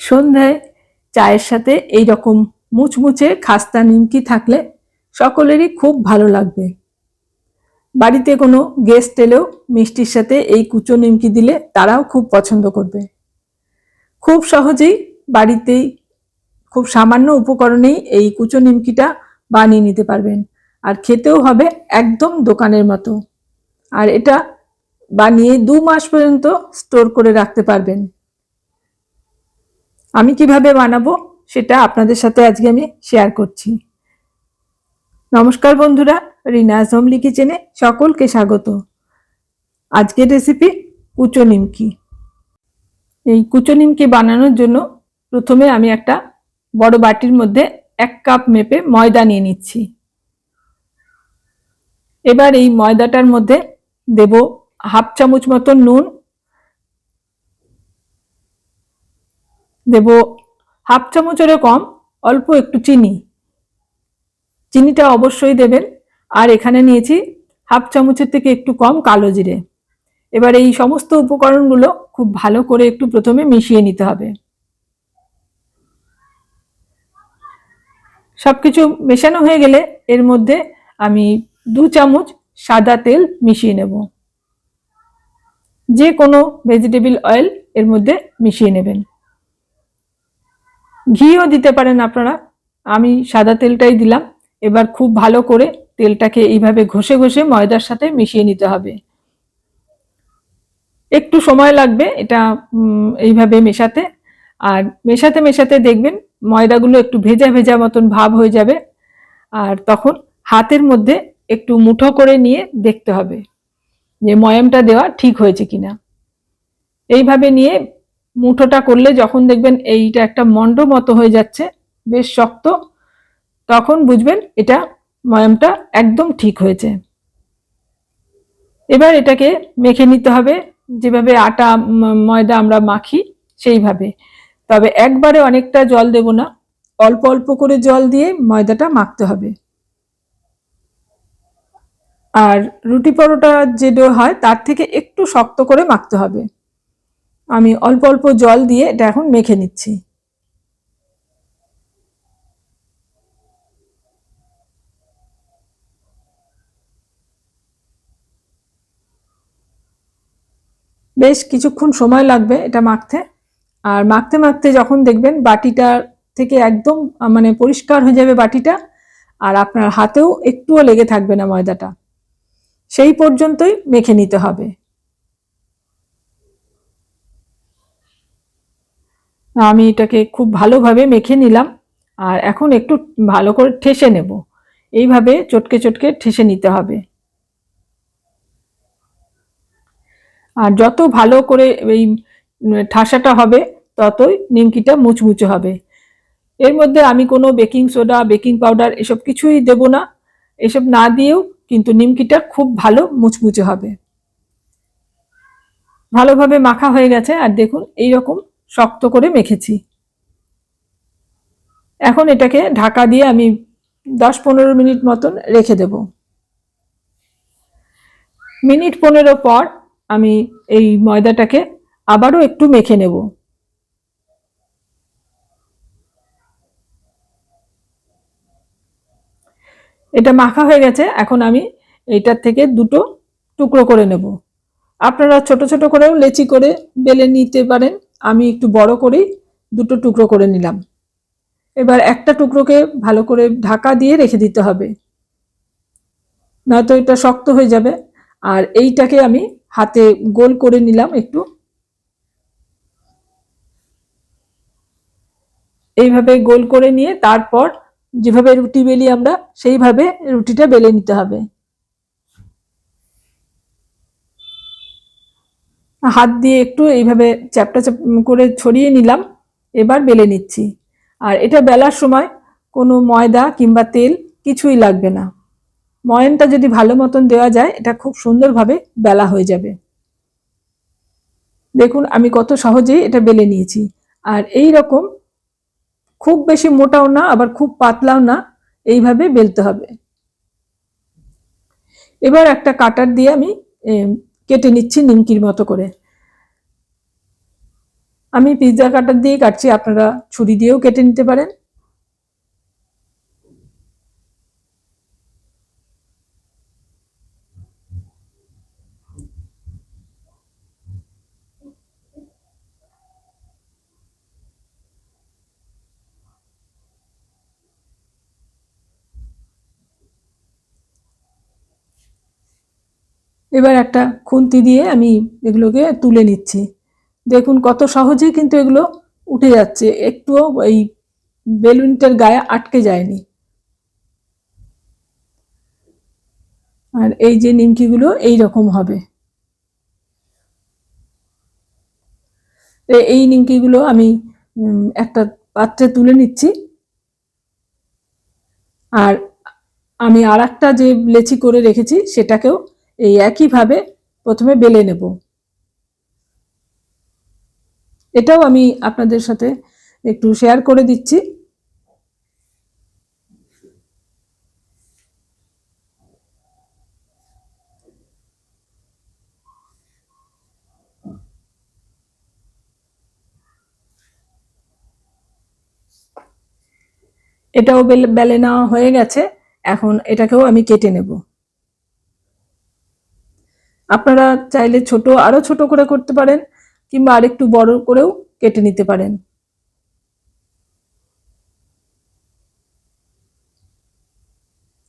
সন্ধ্যায় চায়ের সাথে এই রকম মুচমুচে খাস্তা নিমকি থাকলে সকলেরই খুব ভালো লাগবে। বাড়িতে কোনো গেস্ট এলেও মিষ্টির সাথে এই কুচো নিমকি দিলে তারাও খুব পছন্দ করবে। খুব সহজেই বাড়িতেই খুব সামান্য উপকরণেই এই কুচো নিমকিটা বানিয়ে নিতে পারবেন। আর খেতেও হবে একদম দোকানের মতো। আর এটা বানিয়ে দু মাস পর্যন্ত স্টোর করে রাখতে পারবেন। আমি কীভাবে বানাবো সেটা আপনাদের সাথে আজকে আমি শেয়ার করছি। নমস্কার বন্ধুরা রিনাজ হোমলি কিচেনে সকলকে স্বাগত। আজকের রেসিপি কুচো নিমকি। এই কুচো নিমকি বানানোর জন্য প্রথমে আমি একটা বড় বাটির মধ্যে এক কাপ মেপে ময়দা নিয়ে নিচ্ছি। এবার এই ময়দাটার মধ্যে দেব হাফ চামচ মতো নুন দেব হাফ চামচেরও কম, অল্প একটু চিনি। চিনিটা অবশ্যই দেবেন। আর এখানে নিয়েছি হাফ চামচের থেকে একটু কম কালো জিরে। এবার এই সমস্ত উপকরণগুলো খুব ভালো করে একটু প্রথমে মিশিয়ে নিতে হবে। সব কিছু মেশানো হয়ে গেলে এর মধ্যে আমি দু চামচ সাদা তেল মিশিয়ে নেব। যে কোনো ভেজিটেবল অয়েল এর মধ্যে মিশিয়ে নেবেন। ঘিও দিতে পারেন আপনারা। আমি সাদা তেলটাই দিলাম। এবার খুব ভালো করে তেলটাকে এইভাবে ঘষে ঘষে ময়দার সাথে মিশিয়ে নিতে হবে। একটু সময় লাগবে এটা এইভাবে মেশাতে। আর মেশাতে মেশাতে দেখবেন ময়দাগুলো একটু ভেজা ভেজা মতন ভাব হয়ে যাবে। আর তখন হাতের মধ্যে একটু মুঠো করে নিয়ে দেখতে হবে যে ময়ামটা দেওয়া ঠিক হয়েছে কিনা। এইভাবে নিয়ে মুঠোটা করলে যখন দেখবেন এইটা একটা মন্ড মতো হয়ে যাচ্ছে, বেশ শক্ত, তখন বুঝবেন এটা ময়ামটা একদম ঠিক হয়েছে। এবার এটাকে মেখে নিতে হবে, যেভাবে আটা ময়দা আমরা মাখি সেইভাবে। তবে একবারে অনেকটা জল দেব না, অল্প অল্প করে জল দিয়ে ময়দাটা মাখতে হবে। আর রুটি পরোটা যে ডো হয় তার থেকে একটু শক্ত করে মাখতে হবে। আমি অল্প অল্প জল দিয়ে এটা এখন মেখে নিচ্ছি। বেশ কিছুক্ষণ সময় লাগবে এটা মাখতে। আর মাখতে মাখতে যখন দেখবেন বাটিটা থেকে একদম মানে পরিষ্কার হয়ে যাবে বাটিটা, আর আপনার হাতেও একটুও লেগে থাকবে না ময়দাটা। সেই পর্যন্তই মেখে নিতে হবে। আমি এটাকে খুব ভালোভাবে মেখে নিলাম, আর এখন একটু ভালো করে ঠেসে নেব। এইভাবে চটকে চটকে ঠেসে নিতে হবে। আর যত ভালো করে এই ঠাসাটা হবে, ততই নিমকিটা মুচমুচে হবে। এর মধ্যে আমি কোনো বেকিং সোডা, বেকিং পাউডার এসব কিছুই দেব না। এসব না দিয়েও কিন্তু নিমকিটা খুব ভালো মুচমুচে হবে। ভালোভাবে মাখা হয়ে গেছে, আর দেখুন এই রকম শক্ত করে মেখেছি। এখন এটাকে ঢাকা দিয়ে আমি দশ পনেরো মিনিট মতন রেখে দেব। মিনিট পনেরো পর আমি এই ময়দাটাকে আবারও একটু মেখে নেব। এটা মাখা হয়ে গেছে, এখন আমি এইটার থেকে দুটো টুকরো করে নেব। আপনারা ছোট ছোট করেও লেচি করে বেলে নিতে পারেন। আমি একটু বড় করেই দুটো টুকরো করে নিলাম। এবার একটা টুকরোকে ভালো করে ঢাকা দিয়ে রেখে দিতে হবে। নয়তো এটা শক্ত হয়ে যাবে। আর এইটাকে আমি হাতে গোল করে নিলাম একটু। এইভাবে গোল করে নিয়ে তারপর যেভাবে রুটি বেলি আমরা সেইভাবে রুটিটা বেলে নিতে হবে। হাত দিয়ে একটু এইভাবে চ্যাপটা চ্যাপ করে ছড়িয়ে নিলাম, এবার বেলে নিচ্ছি। আর এটা বেলার সময় কোনো ময়দা কিংবা তেল কিছুই লাগবে না। ময়নটা যদি ভালো মতন দেওয়া যায়, এটা খুব সুন্দরভাবে বেলা হয়ে যাবে। দেখুন, আমি কত সহজেই এটা বেলে নিয়েছি। আর এই রকম খুব বেশি মোটাও না, আবার খুব পাতলাও না, এইভাবে বেলতে হবে। এবার একটা কাটার দিয়ে আমি কেটে নিচ্ছি নিমকির মতো করে। আমি পিৎজা কাটার দিয়ে কাটছি, আপনারা ছুরি দিয়েও কেটে নিতে পারেন। এবার একটা খুন্তি দিয়ে আমি এগুলোকে তুলে নিচ্ছি। দেখুন কত সহজেই কিন্তু এগুলো উঠে যাচ্ছে। একটুও এই বেলুনটার গায়ে আটকে যায়নি। আর এই যে নিমকিগুলো এই রকম হবে এই নিমকিগুলো আমি একটা পাত্রে তুলে নিচ্ছি। আর আমি আর একটা যে লেচি করে রেখেছি সেটাকেও এই একইভাবে প্রথমে বেলে নেব। এটাও আমি আপনাদের সাথে একটু শেয়ার করে দিচ্ছি। এটাও বেলে নেওয়া হয়ে গেছে। এখন এটাকেও আমি কেটে নেব। আপনারা চাইলে ছোট আরও ছোট করে করতে পারেন, কিংবা আরেকটু বড় করেও কেটে নিতে পারেন।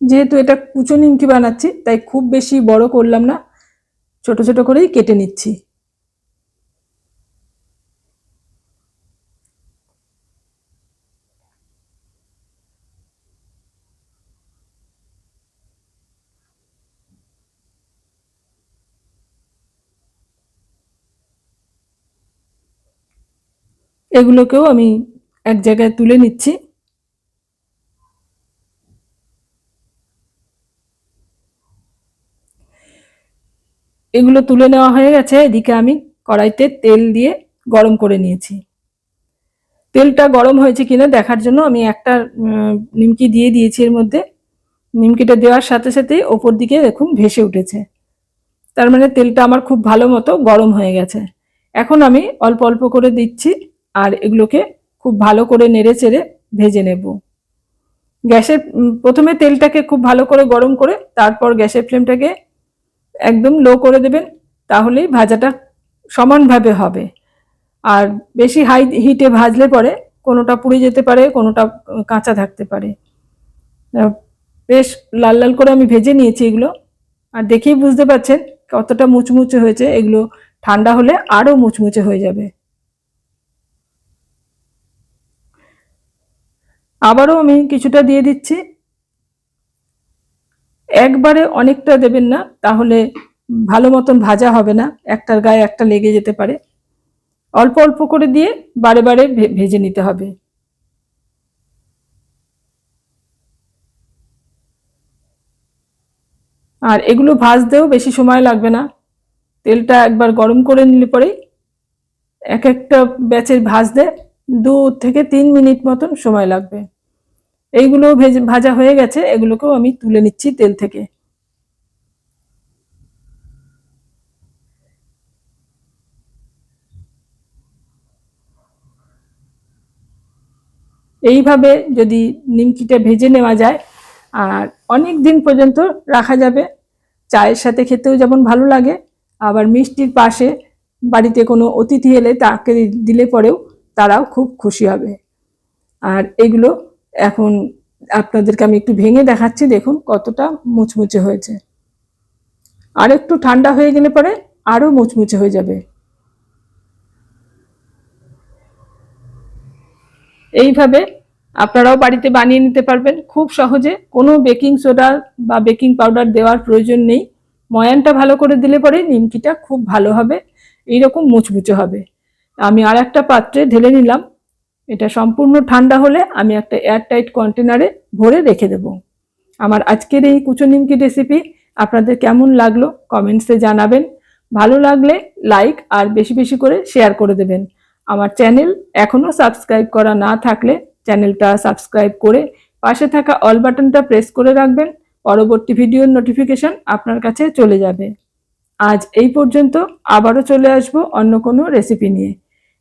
যেহেতু এটা কুচো নিমকি বানাচ্ছি, তাই খুব বেশি বড় করলাম না, ছোট ছোট করেই কেটে নিচ্ছি। এগুলোকেও আমি এক জায়গায় তুলে নিচ্ছি। এগুলো তুলে নেওয়া হয়ে গেছে, এদিকে আমি কড়াইতে তেল দিয়ে গরম করে নিয়েছি। তেলটা গরম হয়েছে কিনা দেখার জন্য আমি একটা নিমকি দিয়ে দিয়েছি এর মধ্যে। নিমকিটা দেওয়ার সাথে সাথেই ওপর দিকে দেখুন ভেসে উঠেছে। তার মানে তেলটা আমার খুব ভালো মতো গরম হয়ে গেছে। এখন আমি অল্প অল্প করে দিচ্ছি। আর এগুলোকে খুব ভালো করে নেড়ে চেড়ে ভেজে নেব। গ্যাসের প্রথমে তেলটাকে খুব ভালো করে গরম করে তারপর গ্যাসের ফ্লেমটাকে একদম লো করে দেবেন, তাহলেই ভাজাটা সমানভাবে হবে। আর বেশি হাই হিটে ভাজলে পরে কোনোটা পুড়ে যেতে পারে, কোনোটা কাঁচা থাকতে পারে। বেশ লাল লাল করে আমি ভেজে নিয়েছি এগুলো। আর দেখেই বুঝতে পারছেন কতটা মুচমুচে হয়েছে। এগুলো ঠান্ডা হলে আরও মুচমুচে হয়ে যাবে। আবারও আমি কিছুটা দিয়ে দিচ্ছি। একবারে অনেকটা দেবেন না, তাহলে ভালো মতন ভাজা হবে না, একটার গায়ে একটা লেগে যেতে পারে। অল্প অল্প করে দিয়ে বারে বারে ভেজে নিতে হবে। আর এগুলো ভাজতেও বেশি সময় লাগবে না। তেলটা একবার গরম করে নিলে পরেই এক একটা ব্যাচের ভাজতে দু থেকে তিন মিনিট মতন সময় লাগবে। এইগুলো ভেজে, ভাজা হয়ে গেছে, এগুলোকেও আমি তুলে নিচ্ছি তেল থেকে। এইভাবে যদি নিমকিটা ভেজে নেওয়া যায়, আর অনেক দিন পর্যন্ত রাখা যাবে। চায়ের সাথে খেতেও যেমন ভালো লাগে, আবার মিষ্টির পাশে বাড়িতে কোনো অতিথি এলে তাকে দিলে পরেও তারাও খুব খুশি হবে। আর এগুলো এখন আপনাদেরকে আমি একটু ভেঙে দেখাচ্ছি, দেখুন কতটা মুচমুচে হয়েছে। আর একটু ঠান্ডা হয়ে গেলে পরে আরও মুচমুচে হয়ে যাবে। এইভাবে আপনারাও বাড়িতে বানিয়ে নিতে পারবেন। খুব সহজে কোনো বেকিং সোডা বা বেকিং পাউডার দেওয়ার প্রয়োজন নেই। ময়ানটা ভালো করে দিলে পরে নিমকিটা খুব ভালো হবে, এইরকম মুচমুচে হবে। আমি আর একটা পাত্রে ঢেলে নিলাম। এটা সম্পূর্ণ ঠান্ডা হলে আমি একটা এয়ারটাইট কন্টেনারে ভরে রেখে দেব। আমার আজকের এই কুচো নিমকি রেসিপি আপনাদের কেমন লাগল কমেন্টসে জানাবেন। ভালো লাগলে লাইক আর বেশি বেশি করে শেয়ার করে দেবেন। আমার চ্যানেল এখনও সাবস্ক্রাইব করা না থাকলে চ্যানেলটা সাবস্ক্রাইব করে পাশে থাকা অল বাটনটা প্রেস করে রাখবেন। পরবর্তী ভিডিওর নোটিফিকেশন আপনার কাছে চলে যাবে। আজ এই পর্যন্ত আবারও চলে আসব অন্য কোনো রেসিপি নিয়ে।